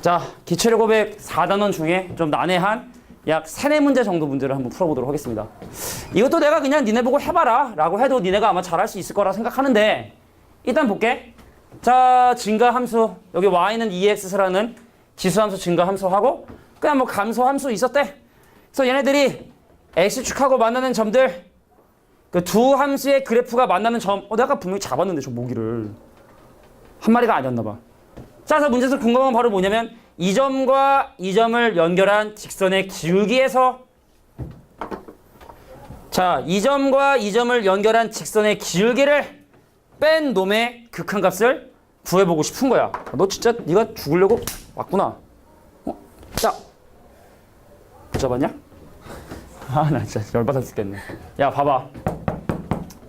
자, 기출의 고백 4단원 중에 좀 난해한 약 3, 4문제 정도 문제를 한번 풀어보도록 하겠습니다. 이것도 내가 그냥 니네 보고 해봐라 라고 해도 니네가 아마 잘할 수 있을 거라 생각하는데 일단 볼게. 자, 증가 함수. 여기 y는 2x라는 지수 함수 증가 함수하고 그냥 뭐 감소 함수 있었대. 그래서 얘네들이 x축하고 만나는 점들 그 두 함수의 그래프가 만나는 점. 어, 내가 분명히 잡았는데 저 모기를. 한 마리가 아니었나 봐. 자, 문제에서 궁금한 건 바로 뭐냐면 이 점과 이 점을 연결한 직선의 기울기에서 자, 이 점과 이 점을 연결한 직선의 기울기를 뺀 놈의 극한값을 구해보고 싶은 거야. 너 진짜 네가 죽으려고 왔구나. 어? 야, 못 잡았냐? 아, 나 진짜 열받아 죽겠네. 야, 봐봐.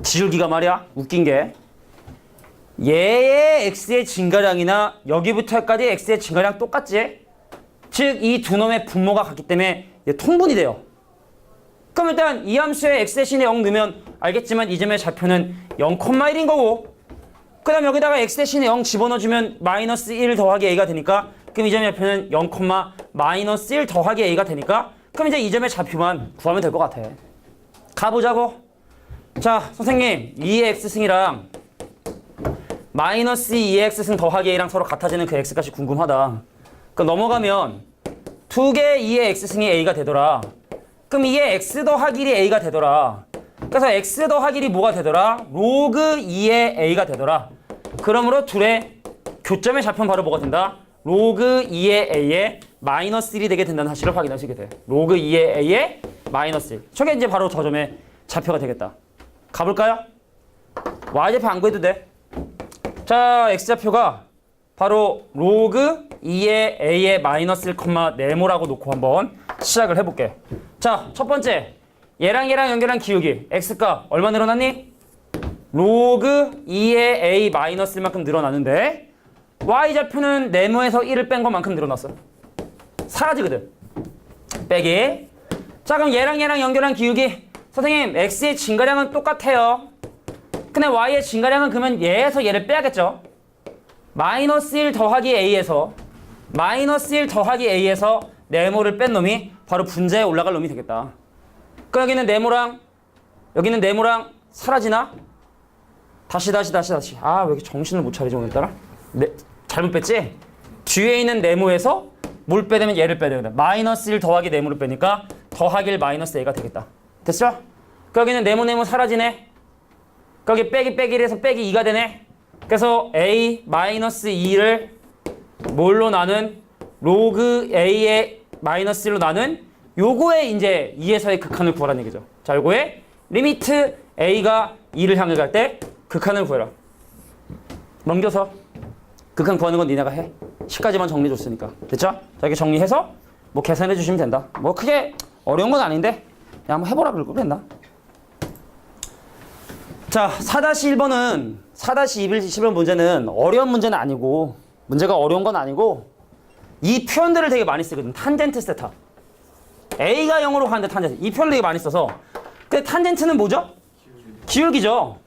기울기가 말이야. 웃긴 게 얘의 x의 증가량이나 여기부터까지 x의 증가량 똑같지? 즉, 이 두 놈의 분모가 같기 때문에 얘 통분이 돼요. 그럼 일단 이 함수에 x 대신에 0 넣으면 알겠지만 이 점의 좌표는 0,1인 거고 그 다음 여기다가 x 대신에 0 집어넣어주면 마이너스 1 더하기 a가 되니까 그럼 이 점의 좌표는 0, 마이너스 1 더하기 a가 되니까 그럼 이제 이 점의 좌표만 구하면 될 것 같아. 가보자고. 자, 선생님 2의 x승이랑 마이너스 2x 승 더하기 a랑 서로 같아지는 그 x값이 궁금하다. 그 넘어가면 두 개 2의 x승이 a가 되더라. 그럼 이게 x 더하기 1이 a가 되더라. 그래서 x 더하기 1이 뭐가 되더라? 로그 2의 a가 되더라. 그러므로 둘의 교점의 좌표는 바로 뭐가 된다? 로그 2의 a의 마이너스 1이 되게 된다는 사실을 확인하시게 돼. 로그 2의 a의 마이너스 1. 저게 이제 바로 저 점의 좌표가 되겠다. 가볼까요? y좌표 안 구해도 돼. 자, x좌표가 바로 로그 2의 a의 마이너스 1, 네모라고 놓고 한번 시작을 해볼게. 자, 첫 번째. 얘랑 얘랑 연결한 기울기. x값 얼마 늘어났니? 로그 2의 a 마이너스 1만큼 늘어났는데 y좌표는 네모에서 1을 뺀 것만큼 늘어났어. 사라지거든. 빼기. 자, 그럼 얘랑 얘랑 연결한 기울기. 선생님, x의 증가량은 똑같아요. 근데 y의 증가량은 그러면 얘에서 얘를 빼야겠죠. 마이너스 1 더하기 a에서 마이너스 1 더하기 a에서 네모를 뺀 놈이 바로 분자에 올라갈 놈이 되겠다. 그 여기는 네모랑 여기는 네모랑 사라지나? 다시 다시 다시 다시. 아, 왜 이렇게 정신을 못 차리지 오늘따라? 네, 잘못 뺐지? 뒤에 있는 네모에서 뭘 빼되면 얘를 빼야 되거든. 마이너스 1 더하기 네모를 빼니까 더하기 1 마이너스 a가 되겠다. 됐죠? 그 여기는 네모 네모 사라지네. 거기 빼기 빼기를 해서 빼기 2가 되네. 그래서 a 마이너스 2를 뭘로 나눈 로그 a의 마이너스 1로 나눈 요거에 이제 2에서의 극한을 구하라는 얘기죠. 자, 요거에 리미트 a가 2를 향해 갈 때 극한을 구해라. 넘겨서 극한 구하는 건 니네가 해. 10까지만 정리해 줬으니까. 됐죠? 자, 이렇게 정리해서 뭐 계산해 주시면 된다. 뭐 크게 어려운 건 아닌데 그냥 한번 해보라 그랬나? 자, 4-1번은 4-21번 문제는 어려운 문제는 아니고 문제가 어려운 건 아니고 이 표현들을 되게 많이 쓰거든. 탄젠트 세타. A가 0으로 가는데 탄젠트. 이 표현을 되게 많이 써서 근데 탄젠트는 뭐죠? 기울기죠.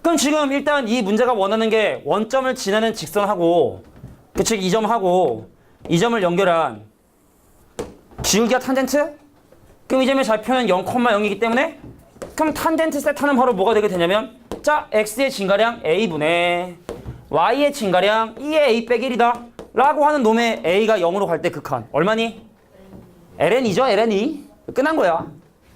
그럼 지금 일단 이 문제가 원하는 게 원점을 지나는 직선하고 그쵸 이 점하고 이 점을 연결한 기울기가 탄젠트? 그럼 이 점의 좌표는 0,0이기 때문에 그럼 탄젠트 세타는 바로 뭐가 되게 되냐면 자 x의 증가량 a분의 y의 증가량 2의 a 빼기 1이다 라고 하는 놈의 a가 0으로 갈 때 극한. 얼마니? ln이죠 ln이? 끝난 거야.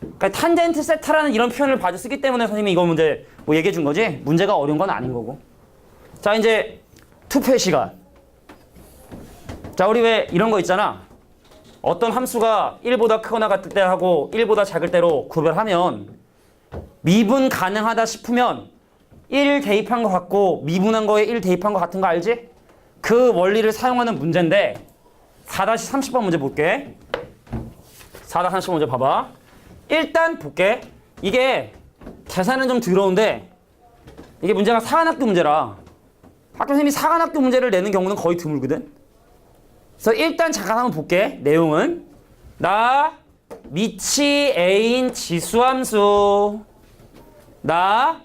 그러니까 탄젠트 세타라는 이런 표현을 바로 쓰기 때문에 선생님이 이거 문제 뭐 얘기해 준 거지? 문제가 어려운 건 아닌 거고. 자 이제 투표의 시간. 자 우리 왜 이런 거 있잖아. 어떤 함수가 1보다 크거나 같을 때 하고 1보다 작을 때로 구별하면 미분 가능하다 싶으면 1 대입한 것 같고 미분한 거에 1 대입한 것 같은 거 알지? 그 원리를 사용하는 문제인데 4-30번 문제 볼게. 4-30번 문제 봐봐. 일단 볼게. 이게 계산은 좀 더러운데 이게 문제가 사관학교 문제라 학교 선생님이 사관학교 문제를 내는 경우는 거의 드물거든. 그래서 일단 잠깐 한번 볼게 내용은. 나 미치 A인 지수함수 나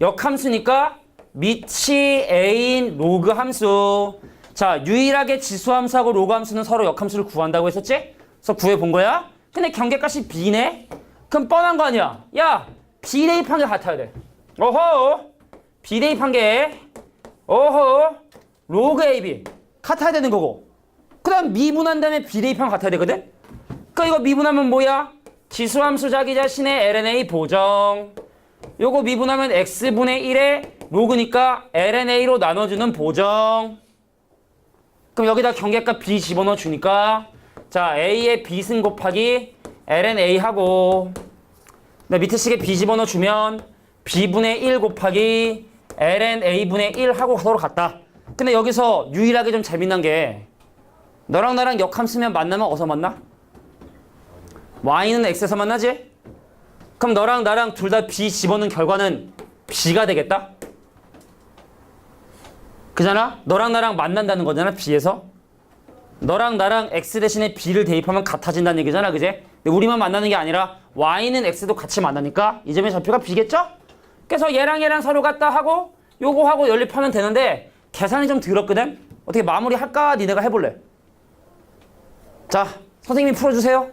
역함수니까 미치 A인 로그 함수 자, 유일하게 지수함수하고 로그 함수는 서로 역함수를 구한다고 했었지? 그래서 구해본 거야? 근데 경계값이 B네? 그럼 뻔한 거 아니야? 야, B 대입한 게 같아야 돼. 오호! B 대입한 게, 오호! 로그 AB. 같아야 되는 거고. 그 다음 미분한 다음에 B 대입하면 같아야 되거든? 그러니까 이거 미분하면 뭐야? 지수함수 자기 자신의 LNA 보정. 요거 미분하면 x분의 1의 로그니까 LNA로 나눠주는 보정. 그럼 여기다 경계값 b 집어넣어 주니까 자 a의 b승 곱하기 LNA 하고 나 밑에 식에 b 집어넣어 주면 b분의 1 곱하기 LNA분의 1 하고 서로 같다. 근데 여기서 유일하게 좀 재미난 게 너랑 나랑 역함 쓰면 만나면 어디서 만나? Y는 x에서 만나지? 그럼 너랑 나랑 둘 다 b 집어넣은 결과는 b가 되겠다? 그잖아? 너랑 나랑 만난다는 거잖아, b에서. 너랑 나랑 x 대신에 b를 대입하면 같아진다는 얘기잖아, 그제? 근데 우리만 만나는 게 아니라 y는 x도 같이 만나니까 이 점의 좌표가 b겠죠? 그래서 얘랑 얘랑 서로 같다 하고 요거 하고 연립하면 되는데 계산이 좀 들었거든? 어떻게 마무리할까? 니네가 해볼래? 자, 선생님이 풀어주세요.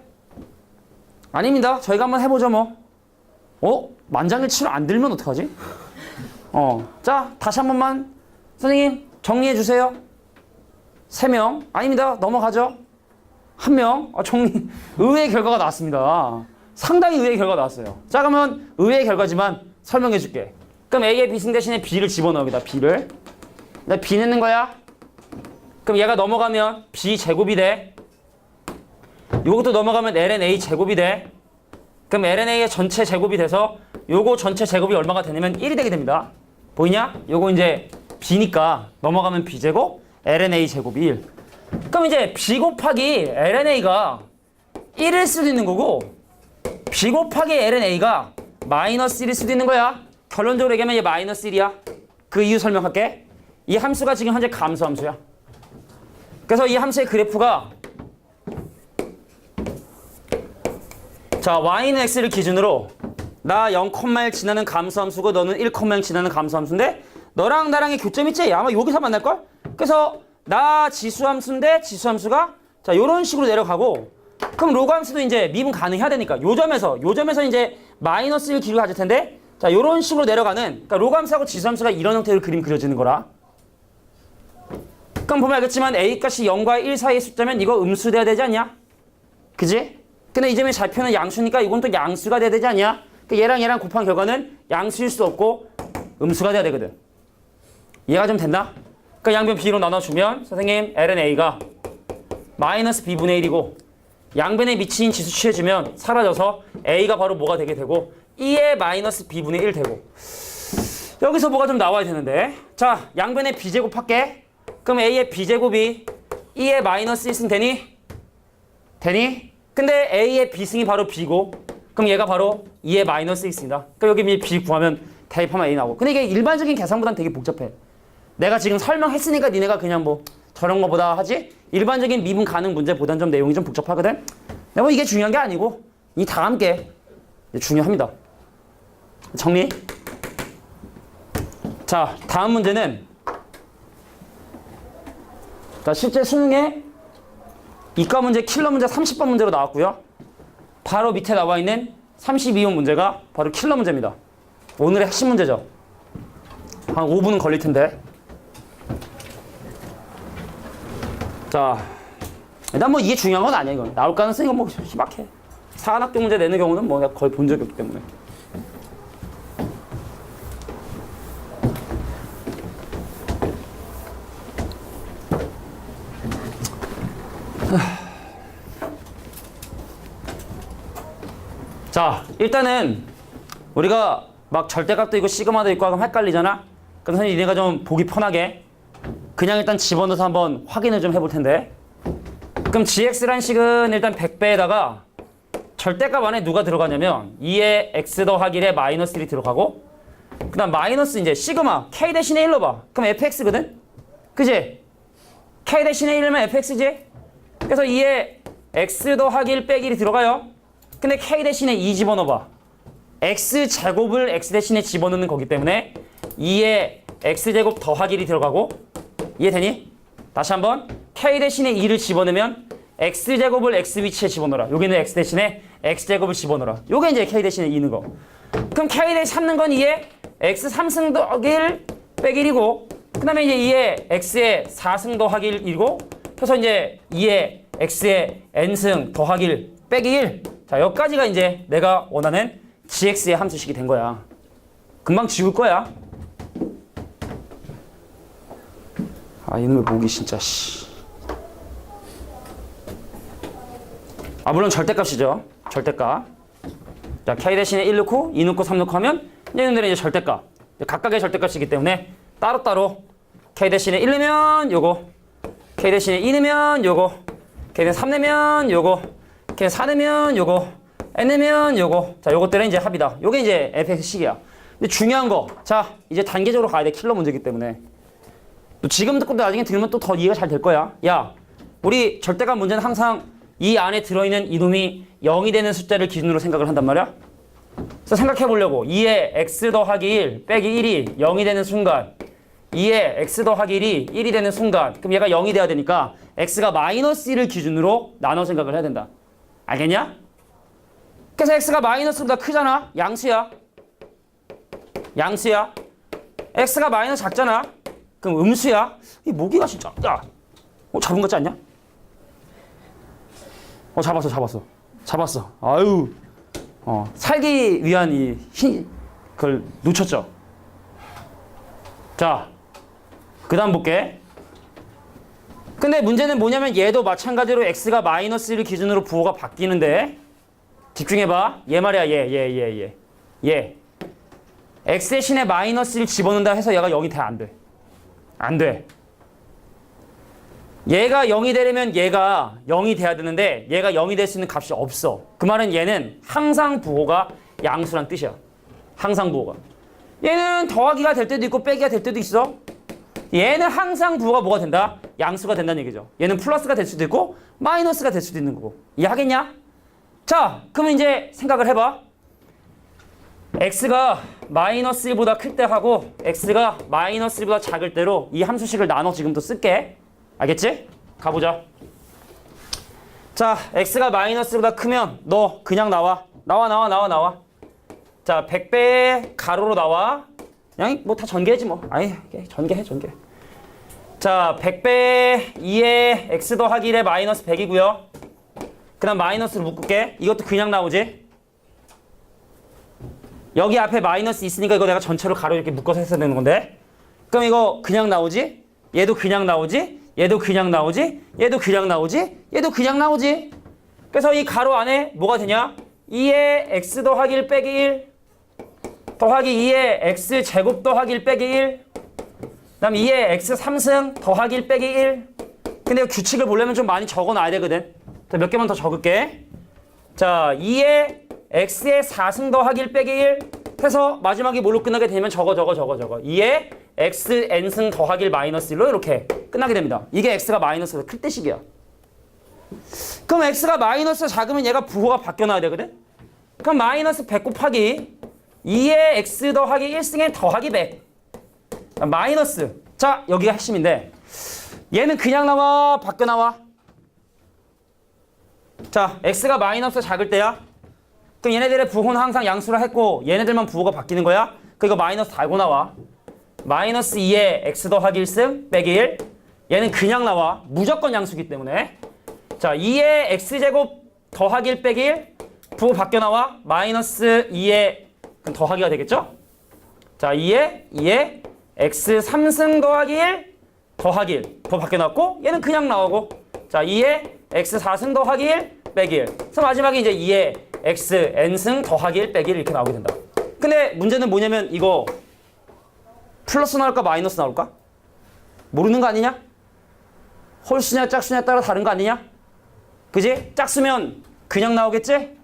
아닙니다. 저희가 한번 해보죠, 뭐. 어? 만장일치로 안 들면 어떡하지? 어. 자, 다시 한 번만. 선생님, 정리해 주세요. 세 명. 아닙니다. 넘어가죠. 한 명. 아, 정리. 의외의 결과가 나왔습니다. 상당히 의외의 결과가 나왔어요. 자, 그러면 의외의 결과지만 설명해 줄게. 그럼 A의 B승 대신에 B를 집어넣어, 여기다. B를. 나 B 넣는 거야. 그럼 얘가 넘어가면 B 제곱이 돼. 요것도 넘어가면 LNA 제곱이 돼. 그럼 LNA의 전체 제곱이 돼서 요거 전체 제곱이 얼마가 되냐면 1이 되게 됩니다. 보이냐? 요거 이제 B니까 넘어가면 B제곱, LNA 제곱이 1. 그럼 이제 B 곱하기 LNA가 1일 수도 있는 거고 B 곱하기 LNA가 마이너스 1일 수도 있는 거야. 결론적으로 얘기하면 얘 마이너스 1이야. 그 이유 설명할게. 이 함수가 지금 현재 감수 함수야. 그래서 이 함수의 그래프가 자, y는 x를 기준으로 나 0,1 지나는 감수함수고 너는 1,0 지나는 감수함수인데 너랑 나랑의 교점 있지? 아마 여기서 만날걸? 그래서 나 지수함수인데 지수함수가 자, 요런 식으로 내려가고 그럼 로그함수도 이제 미분 가능해야 되니까 요 점에서 요 점에서 이제 마이너스 1 기를 가질 텐데 자, 요런 식으로 내려가는 그러니까 로그함수하고 지수함수가 이런 형태로 그림 그려지는 거라. 그럼 보면 알겠지만 a값이 0과 1 사이의 숫자면 이거 음수돼야 되지 않냐? 그지? 근데 이 점의 좌표는 양수니까 이건 또 양수가 돼야 되지 않냐? 그 얘랑 얘랑 곱한 결과는 양수일 수 없고 음수가 돼야 되거든. 이해가 좀 됐나? 그러니까 양변 b로 나눠주면 선생님 ln a가 마이너스 b분의 1이고 양변에 미친 지수 취해주면 사라져서 a가 바로 뭐가 되게 되고 2의 마이너스 b분의 1 되고 여기서 뭐가 좀 나와야 되는데 자 양변에 b제곱 할게 그럼 a의 b제곱이 2의 마이너스 1승 되니? 되니? 근데 A의 B승이 바로 B고 그럼 얘가 바로 2의 마이너스 1승이다. 그럼 여기 미 B 구하면 대입하면 A 나오고. 근데 이게 일반적인 계산보다는 되게 복잡해. 내가 지금 설명했으니까 니네가 그냥 뭐 저런 거보다 하지? 일반적인 미분 가능 문제보다는 좀 내용이 좀 복잡하거든? 근데 뭐 이게 중요한 게 아니고 이 다 함께 중요합니다. 정리. 자, 다음 문제는 자, 실제 수능에 이과 문제 킬러 문제 30번 문제로 나왔고요. 바로 밑에 나와 있는 32번 문제가 바로 킬러 문제입니다. 오늘의 핵심 문제죠. 한 5분은 걸릴 텐데. 자, 일단 뭐 이게 중요한 건 아니야 이건. 나올 가능성이 뭐 희박해. 사관학교 문제 내는 경우는 뭐 거의 본 적이 없기 때문에. 자, 일단은 우리가 막 절대값도 있고 시그마도 있고 하면 헷갈리잖아. 그럼 선생님 니네가 좀 보기 편하게 그냥 일단 집어넣어서 한번 확인을 좀 해볼 텐데. 그럼 gx란 식은 일단 100배에다가 절대값 안에 누가 들어가냐면 2의 x 더하기 1에 마이너스 1이 들어가고 그 다음 마이너스 이제 시그마 k 대신에 1로 봐. 그럼 fx거든? 그지? k 대신에 1이면 fx지? 그래서 2의 x 더하기 1 빼기 1이 들어가요. 근데 k 대신에 2 집어넣어봐. x 제곱을 x 대신에 집어넣는 거기 때문에 2의 x 제곱 더하기 1이 들어가고 이해되니? 다시 한번 k 대신에 2를 집어넣으면 x제곱을 x 위치에 집어넣어라. 여기는 x 대신에 x제곱을 집어넣어라. 요게 이제 k 대신에 2는 거. 그럼 k 대신 찾는 건 2에 x 3승 더하기 1 빼기 1이고 그 다음에 이제 2에 x의 4승 더하기 1이고 그래서 이제 2에 x의 n승 더하기 1 빼기 1. 자 여기까지가 이제 내가 원하는 gx의 함수식이 된 거야. 금방 지울 거야. 아 이놈의 목이 진짜 씨. 아 물론 절대값이죠. 절대값. 자 k 대신에 1 넣고 2 넣고 3 넣고 하면 얘네들은 이제 절대값. 각각의 절대값이기 때문에 따로따로 k 대신에 1 넣으면 요거 k 대신에 2 넣으면 요거 k 대신에 3 넣으면 요거 4 넣으면 요거 넣으면 요거 자 요것들은 이제 합이다. 요게 이제 fx식이야. 근데 중요한 거. 자 이제 단계적으로 가야 돼. 킬러 문제이기 때문에. 또 지금 듣고 나중에 들으면 또 더 이해가 잘 될 거야. 야, 우리 절대값 문제는 항상 이 안에 들어있는 이놈이 0이 되는 숫자를 기준으로 생각을 한단 말이야. 그래서 생각해 보려고 2에 x 더하기 1 빼기 1이 0이 되는 순간 2에 x 더하기 1이 1이 되는 순간 그럼 얘가 0이 돼야 되니까 x가 마이너스 1을 기준으로 나눠 생각을 해야 된다. 알겠냐? 그래서 x가 마이너스보다 크잖아. 양수야. 양수야. x가 마이너스 작잖아. 그럼 음수야. 이 모기가 진짜 야, 어 잡은 것 같지 않냐? 어 잡았어, 잡았어, 잡았어. 아유, 어 살기 위한 이힘 그걸 놓쳤죠. 자, 그다음 볼게. 근데 문제는 뭐냐면 얘도 마찬가지로 x가 마이너스를 기준으로 부호가 바뀌는데 집중해봐. 얘 말이야, 얘, 얘, 얘, 얘, 얘. x 대신에 마이너스를 집어넣는다 해서 얘가 0이 돼, 안 돼? 안 돼. 얘가 0이 되려면 얘가 0이 돼야 되는데 얘가 0이 될 수 있는 값이 없어. 그 말은 얘는 항상 부호가 양수란 뜻이야. 항상 부호가. 얘는 더하기가 될 때도 있고 빼기가 될 때도 있어. 얘는 항상 부호가 뭐가 된다? 양수가 된다는 얘기죠. 얘는 플러스가 될 수도 있고 마이너스가 될 수도 있는 거고. 이해하겠냐? 자, 그러면 이제 생각을 해봐. x가 마이너스 1보다 클 때 하고 x가 마이너스 1보다 작을 때로 이 함수식을 나눠 지금도 쓸게. 알겠지? 가보자. 자, x가 마이너스 1보다 크면 너 그냥 나와. 나와 나와 나와 나와. 자, 100배 가로로 나와. 그냥 뭐 다 전개해지 뭐. 아니, 전개해 전개. 자, 100배 2에 x 더하기 1에 마이너스 100이고요. 그 다음 마이너스를 묶을게. 이것도 그냥 나오지? 여기 앞에 마이너스 있으니까 이거 내가 전체로 가로 이렇게 묶어서 했어야 되는 건데. 그럼 이거 그냥 나오지? 얘도 그냥 나오지? 얘도 그냥 나오지? 얘도 그냥 나오지? 얘도 그냥 나오지? 그래서 이 가로 안에 뭐가 되냐? 2에 x 더하기 1 빼기 1 더하기 2에 x 제곱 더하기 1 빼기 1 그다음 2에 x 3승 더하기 1 빼기 1 근데 규칙을 보려면 좀 많이 적어놔야 되거든 몇 개만 더 적을게 자 2에 x의 4승 더하기 1 빼기 1 해서 마지막에 뭘로 끝나게 되면 저거 저거 저거 저거 2에 x n승 더하기 1 마이너스 1로 이렇게 끝나게 됩니다. 이게 x가 마이너스가 클 때 식이야. 그럼 x가 마이너스 작으면 얘가 부호가 바뀌어나야 되거든? 그럼 마이너스 100 곱하기 2에 x 더하기 1승에 더하기 100 마이너스. 자 여기가 핵심인데. 얘는 그냥 나와? 바뀌어 나와? 자 x가 마이너스 작을 때야? 그럼 얘네들의 부호는 항상 양수라 했고 얘네들만 부호가 바뀌는 거야? 그러니까 마이너스 달고 나와. 마이너스 2에 x 더하기 1승 빼기 1 얘는 그냥 나와. 무조건 양수기 때문에. 자 2에 x제곱 더하기 1 빼기 1 부호 바뀌어 나와? 마이너스 2에 그럼 더하기가 되겠죠 자 2에 2에 x 3승 더하기 1 더하기 1 부호 바뀌어 나왔고 얘는 그냥 나오고 자 2에 x 4승 더하기 1 빼기 1 그래서 마지막에 이제 2에 x n승 더하기 1 빼기 1 이렇게 나오게 된다 근데 문제는 뭐냐면 이거 플러스 나올까 마이너스 나올까? 모르는 거 아니냐? 홀수냐 짝수냐에 따라 다른 거 아니냐? 그지? 짝수면 그냥 나오겠지?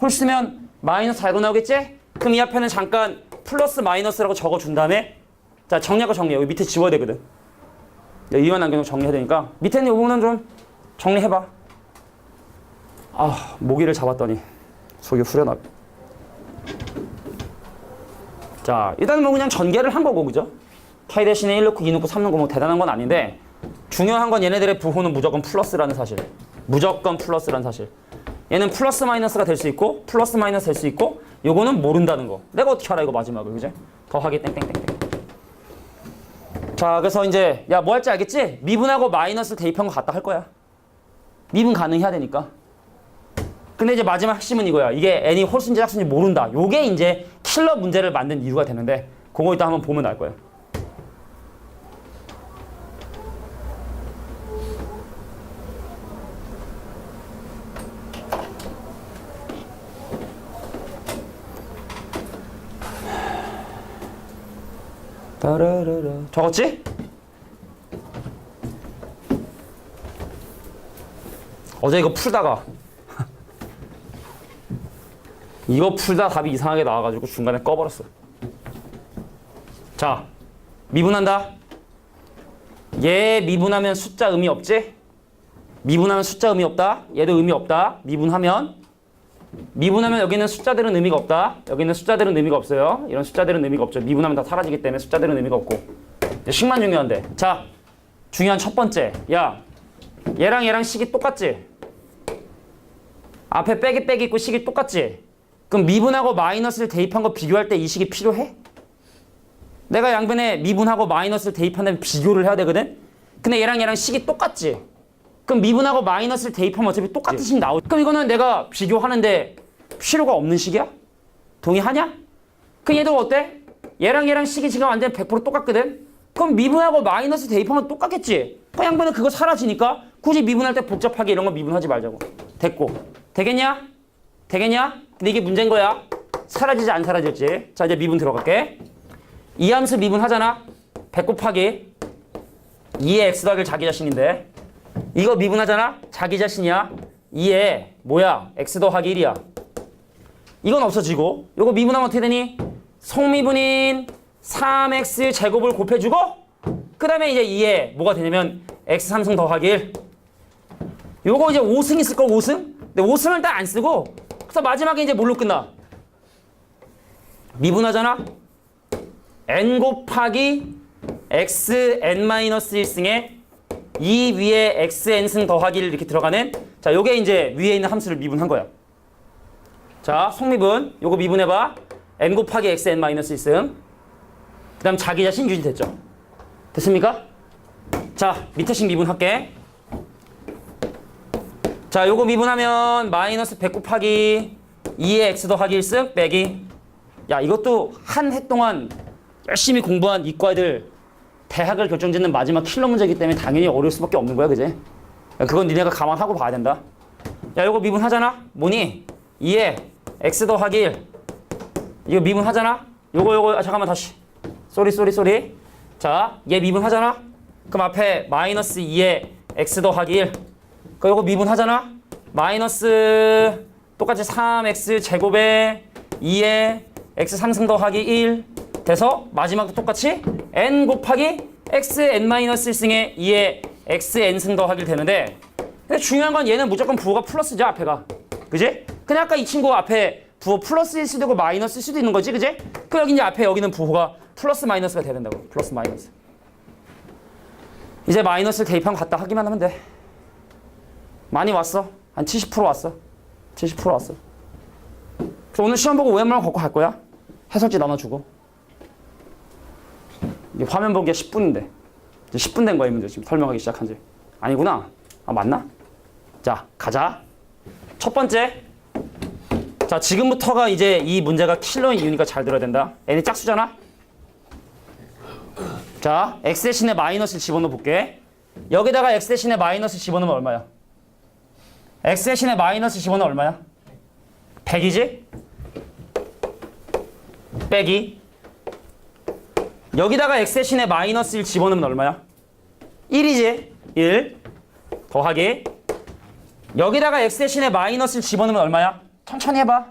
홀수면 마이너스 달고 나오겠지? 그럼 이 앞에는 잠깐 플러스 마이너스라고 적어준 다음에 자 정리하고 정리해 여기 밑에 지워야 되거든 야, 이만 남겨놓고 정리해야 되니까 밑에는 이 부분은 좀 정리해봐 아 모기를 잡았더니 속이 후련하네 자, 일단은 뭐 그냥 전개를 한 거고, 그죠? k 대신에 1 넣고 2 넣고 3 넣고 뭐 대단한 건 아닌데, 중요한 건 얘네들의 부호는 무조건 플러스라는 사실. 무조건 플러스라는 사실. 얘는 플러스 마이너스가 될 수 있고 플러스 마이너스 될 수 있고 요거는 모른다는 거. 내가 어떻게 알아 이거 마지막을 그지? 더하기 땡땡땡땡. 자 그래서 이제 야 뭐 할지 알겠지? 미분하고 마이너스 대입한 거 갖다 할 거야. 미분 가능해야 되니까. 근데 이제 마지막 핵심은 이거야. 이게 n이 홀수인지 짝수인지 모른다. 요게 이제 킬러 문제를 만든 이유가 되는데 그거 이따 한번 보면 알 거예요. 따라라라. 적었지? 어제 이거 풀다가 이거 풀다 답이 이상하게 나와가지고 중간에 꺼버렸어. 자, 미분한다. 얘 미분하면 숫자 의미 없지? 미분하면 숫자 의미 없다. 얘도 의미 없다. 미분하면 미분하면 여기는 숫자들은 의미가 없다. 여기는 숫자들은 의미가 없어요. 이런 숫자들은 의미가 없죠. 미분하면 다 사라지기 때문에 숫자들은 의미가 없고. 식만 중요한데. 자, 중요한 첫 번째. 야, 얘랑 얘랑 식이 똑같지? 앞에 빼기 빼기 있고 식이 똑같지? 그럼 미분하고 마이너스를 대입한 거 비교할 때 이 식이 필요해? 내가 양변에 미분하고 마이너스를 대입한다면 비교를 해야 되거든? 근데 얘랑 얘랑 식이 똑같지? 그럼 미분하고 마이너스를 대입하면 어차피 똑같은 식이 나오지. 그럼 이거는 내가 비교하는데 필요가 없는 식이야? 동의하냐? 그럼 얘도 어때? 얘랑 얘랑 식이 지금 완전 100% 똑같거든? 그럼 미분하고 마이너스 대입하면 똑같겠지? 그 양반은 그거 사라지니까 굳이 미분할 때 복잡하게 이런 거 미분하지 말자고. 됐고. 되겠냐? 되겠냐? 근데 이게 문제인 거야. 사라지지 안 사라질지. 자 이제 미분 들어갈게. 이 함수 미분하잖아. 100 곱하기 2의 x 더하기 자기 자신인데 이거 미분하잖아? 자기 자신이야. 2에 뭐야? x 더하기 1이야. 이건 없어지고 이거 미분하면 어떻게 되니? 성미분인 3x 제곱을 곱해주고 그 다음에 이제 2에 뭐가 되냐면 x 3승 더하기 1 요거 이제 5승 있을 걸 5승? 근데 5승을 일단 안 쓰고 그래서 마지막에 이제 뭘로 끝나? 미분하잖아? n 곱하기 x n-1승에 이 위에 xn승 더하기를 이렇게 들어가는 자 요게 이제 위에 있는 함수를 미분한 거야 자 속미분. 요거 미분해 봐. N 곱하기 x n-1승. 그 다음 자기 자신 유지 됐죠? 됐습니까? 자 밑에 식 미분할게. 자 요거 미분하면 마이너스 100 곱하기 2의 x 더하기 1승 빼기. 야 이것도 한 해 동안 열심히 공부한 이과 애들 대학을 결정짓는 마지막 킬러 문제이기 때문에 당연히 어려울 수밖에 없는 거야 그지? 야, 그건 니네가 감안하고 봐야 된다. 야 요거 미분하잖아? 뭐니? 2에 x 더하기 1 이거 미분하잖아? 요거 요거 아, 잠깐만 다시. 쏘리 쏘리 쏘리. 자 얘 미분하잖아? 그럼 앞에 마이너스 2에 x 더하기 1 그 요거 미분하잖아? 마이너스 똑같이 3x 제곱에 2에 x 3승 더하기 1 돼서 마지막도 똑같이 n 곱하기 x n-1승에 2에 x n승 더하기 되는데 근데 중요한 건 얘는 무조건 부호가 플러스죠 앞에가. 그지? 근데 아까 이 친구 앞에 부호 플러스일 수도 있고 마이너스일 수도 있는 거지 그지? 그 여기 이제 앞에 여기는 부호가 플러스 마이너스가 돼야 된다고. 플러스 마이너스. 이제 마이너스를 대입한 거 갖다 하기만 하면 돼. 많이 왔어? 한 70% 왔어? 70% 왔어. 그래서 오늘 시험 보고 오해만 걷고 갈 거야? 해설지 나눠주고 화면 보기가 10분인데. 이제 10분 된이 문제 지금 설명하기 시작한 지. 아니구나. 아 맞나? 자 가자. 첫 번째. 자 지금부터가 이제 이 문제가 킬러인 이유니까 잘 들어야 된다. N이 짝수잖아? 자 x 대신에 마이너스를 집어넣어 볼게. 여기다가 x 대신에 마이너스 집어넣으면 얼마야? x 대신에 마이너스 집어넣으면 얼마야? 100이지? 빼기 여기다가 x 대신에 마이너스 1 집어넣으면 얼마야? 1이지? 1 더하기 여기다가 x 대신에 마이너스 1 집어넣으면 얼마야? 천천히 해봐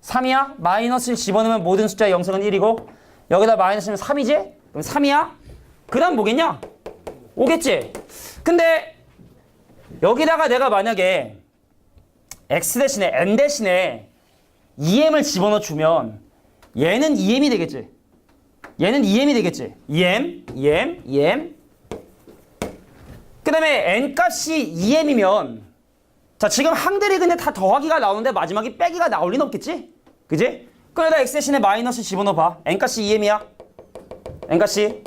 3이야? 마이너스 1 집어넣으면 모든 숫자의 영성은 1이고 여기다 마이너스면 3이지? 그럼 3이야? 그 다음 뭐겠냐? 5겠지? 근데 여기다가 내가 만약에 x 대신에 n 대신에 2m을 집어넣어 주면 얘는 2m이 되겠지? 얘는 2m이 되겠지? 2m, 2m, 2m 그 다음에 n값이 2m이면 자 지금 항들이 근데 다 더하기가 나오는데 마지막에 빼기가 나올 리는 없겠지? 그지? 그러다 x 대신에 마이너스 집어넣어 봐 n값이 2m이야 n값이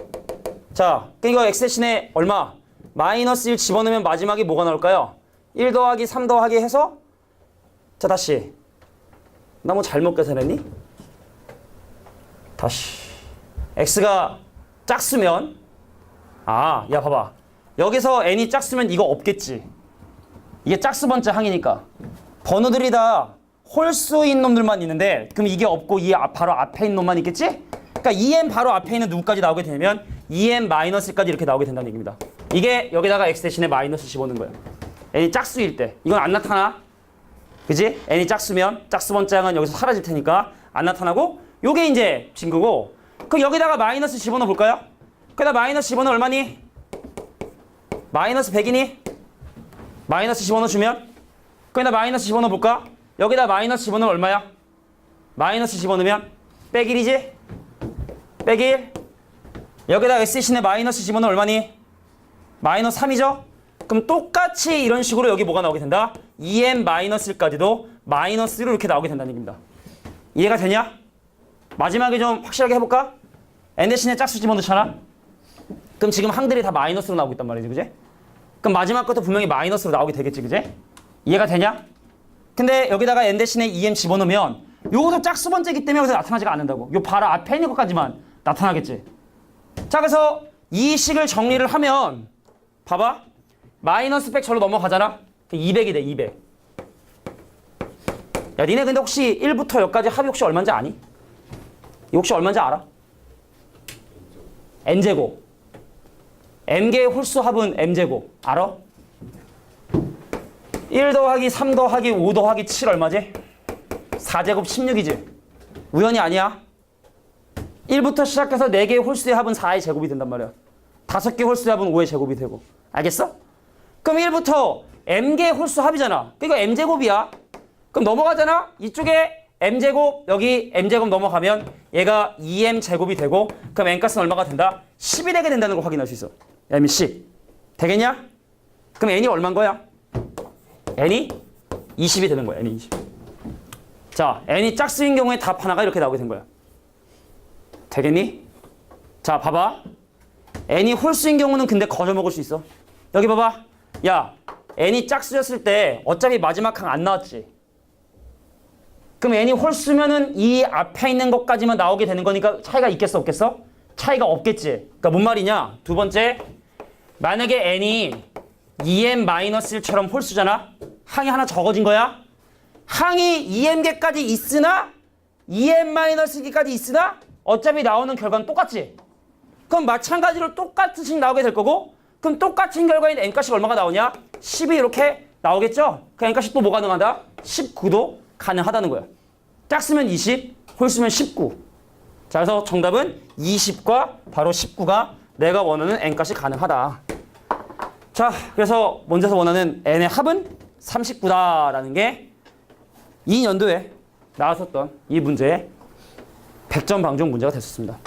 자 이거 x 대신에 얼마? 마이너스 1 집어넣으면 마지막에 뭐가 나올까요? 1 더하기 3 더하기 해서 자 다시 나 뭐 잘못 계산했니? 다시 x가 짝수면 아 야 봐봐 여기서 n이 짝수면 이거 없겠지 이게 짝수 번째 항이니까 번호들이 다 홀수인 놈들만 있는데 그럼 이게 없고 이 앞- 바로 앞에 있는 놈만 있겠지? 그러니까 2n 바로 앞에 있는 누구까지 나오게 되면 2n 마이너스까지 이렇게 나오게 된다는 얘기입니다. 이게 여기다가 x 대신에 마이너스 집어넣는 거예요. n이 짝수일 때 이건 안 나타나. 그지? n이 짝수면 짝수 번째 항은 여기서 사라질 테니까 안 나타나고 요게 이제 친구고 그럼 여기다가 마이너스 집어넣어 볼까요? 그다 마이너스 집어넣어 얼마니? 마이너스 100이니? 마이너스 집어넣어 주면 거기다 마이너스 집어넣어 볼까? 여기다 마이너스 집어넣으면 얼마야? 마이너스 집어넣으면 빼길이지? 빼길 여기다 S신에 마이너스 집어넣으면 얼마니? 마이너스 3이죠? 그럼 똑같이 이런 식으로 여기 뭐가 나오게 된다? 2m 마이너스까지도 마이너스로 이렇게 나오게 된다는 얘기입니다. 이해가 되냐? 마지막에 좀 확실하게 해볼까? N 대신에 짝수 집어넣잖아? 그럼 지금 항들이 다 마이너스로 나오고 있단 말이지, 그지? 그럼 마지막 것도 분명히 마이너스로 나오게 되겠지, 그지? 이해가 되냐? 근데 여기다가 n 대신에 2m 집어넣으면 요것도 짝수 번째이기 때문에 여기서 나타나지가 않는다고. 요 바로 앞에 있는 것까지만 나타나겠지. 자, 그래서 이 식을 정리를 하면 봐봐. 마이너스 100 절로 넘어가잖아. 200이 돼, 200. 야, 니네 근데 혹시 1부터 여기까지 합이 혹시 얼마인지 아니? 혹시 얼마인지 알아? N제곱. m개의 홀수 합은 m제곱. 알아? 1 더하기 3 더하기 5 더하기 7 얼마지? 4제곱 16이지. 우연이 아니야. 1부터 시작해서 4개의 홀수의 합은 4의 제곱이 된단 말이야. 5개 홀수의 합은 5의 제곱이 되고. 알겠어? 그럼 1부터 m개의 홀수 합이잖아. 그러니까 m제곱이야. 그럼 넘어가잖아. 이쪽에 m제곱 여기 m제곱 넘어가면 얘가 2m 제곱이 되고 그럼 n값은 얼마가 된다? 10이 되게 된다는 걸 확인할 수 있어. m이 10. 되겠냐? 그럼 n이 얼마인 거야? n이 20이 되는 거야. n이 20. 자, n이 짝수인 경우에 답 하나가 이렇게 나오게 된 거야. 되겠니? 자, 봐봐. n이 홀수인 경우는 근데 거저 먹을 수 있어. 여기 봐봐. 야, n이 짝수였을 때 어차피 마지막 항 안 나왔지. 그럼 n이 홀수면은 이 앞에 있는 것까지만 나오게 되는 거니까 차이가 있겠어 없겠어? 차이가 없겠지. 그러니까 뭔 말이냐? 두 번째, 만약에 n이 2m-1처럼 홀수잖아? 항이 하나 적어진 거야? 항이 2m개까지 있으나 2m-기까지 있으나 어차피 나오는 결과는 똑같지? 그럼 마찬가지로 똑같은 식 나오게 될 거고 그럼 똑같은 결과인 n값이 얼마가 나오냐? 10이 이렇게 나오겠죠? 그 n값이 또 뭐 가능하다? 19도 가능하다는 거야. 짝수면 20, 홀수면 19. 자, 그래서 정답은 20과 바로 19가 내가 원하는 n값이 가능하다. 자, 그래서 먼저서 원하는 n의 합은 39다라는 게이 연도에 나왔었던 이 문제의 100점 방정 문제가 됐었습니다.